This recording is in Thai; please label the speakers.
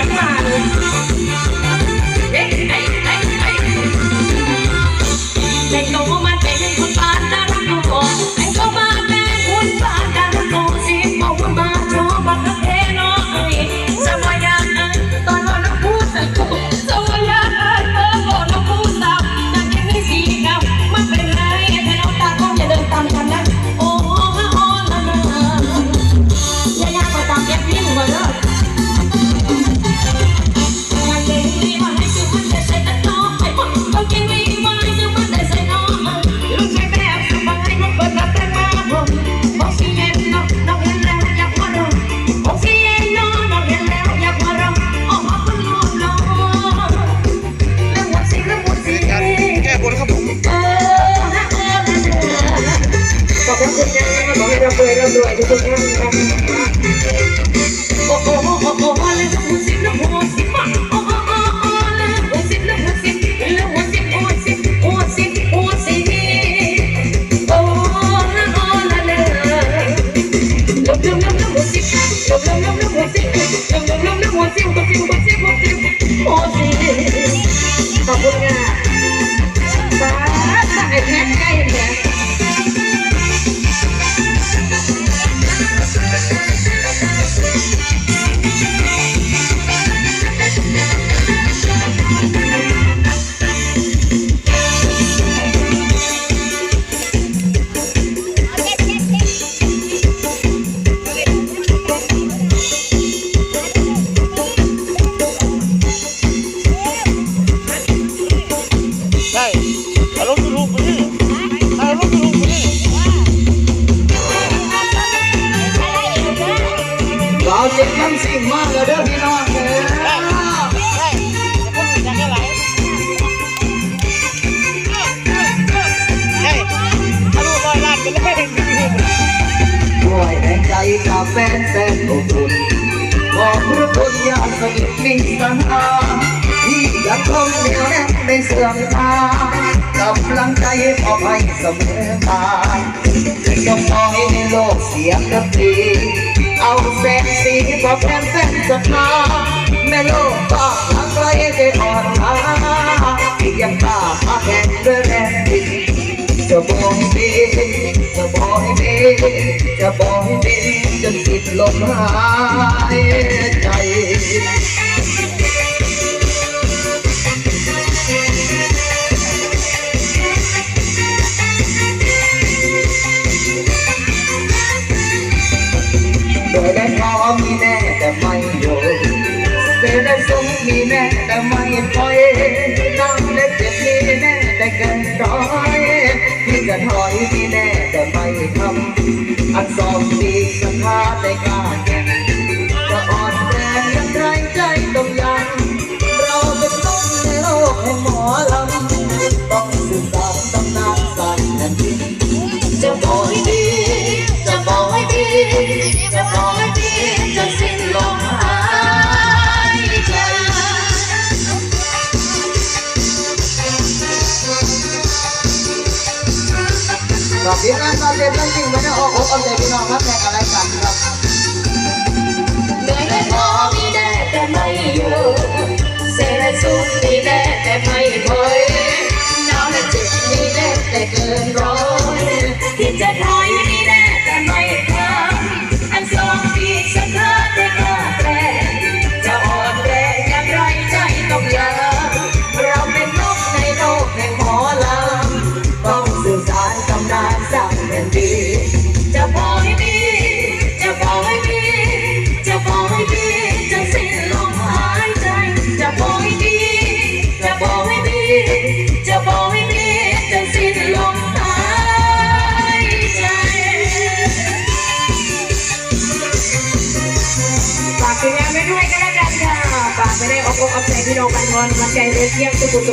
Speaker 1: ยงมาเลยเอ๊ะเอ๊ะเอ๊ะะไอ้ตัวก็นานดากไอ้ตัวมันเป็นคนปานดารุโกสิมองมาชอบมาเทน้อยสมัยยังตอนวันพูดสัสมัยยังเธอบอกูดสันั่ยังไม่สีดำมันเป็นไรแต่เราตาคงอย่าเดินตามกันนะโอ้โอ้โอ้นะย่ายากไปตามแอบยิ้มาเลย ตัวยเองโอ้โอ้โอ้โอ้โอ้เลยหัวสิบแล้วหัวสิบโอ้โอ้โอ้โอ้เลยหัวสิบแล้วหัวสิบแล้วหัวสิบหัวสิบหัวสิบหัวสิบโอ้ละโอ้ละเลยลมลมลมลมหัวสิบลมลมลมลมหัวสิบลมลมลมลมหัวสิบหัวสิบหัวสิบหัวสิบหัวสิบขอบคุณค่ะ
Speaker 2: สิ่งมากเลยเด้อพี่น้องเด้อใจะ
Speaker 3: พูดจากอะไรใช่เอาลูกร้อยล้านไปเลย
Speaker 2: ด้วยแรงใจจากแฟนแสนอบอุ่นขอบพระคุณญาติสนิทมิตรสหาที่ยังคงเหนียวแน่นในเสื่อมทากำลังใจมอบให้เสมอมาจะปล่อยในโลกเสียงดนตรี เอาแสงสีบอกแฟนเส้นศรัทธาแม่โลกก็ทางไรได้อ่อนล้าที่ยังกล้ามาแข่งด้วยแรงดินจะบอกให้เป็นจะบอกให้เป็นจะบอกให้เป็นจนติดลมหายใจ กันร้อยที่จะถอยที่แน่แต่ไม่ทำอันสองดีสัญญาได้กล้ ครับคุณนะตอนเรียนตั้งจริงไม่ได้ออกอกเอาใจพี่น้องครับแข่งอะไรกันครับ
Speaker 1: เหนื่อยไม่พอมีแน่แต่ไม่อยู่เสียและสุขมีแน่แต่ไม่ถอยหนาวและเจ็บมีแน่แต่เกินร้อยที่จ ไม่ได้ออกอกเอาใจพี่น้องกันนอนมันใจเลยเที่ยงสุขสุ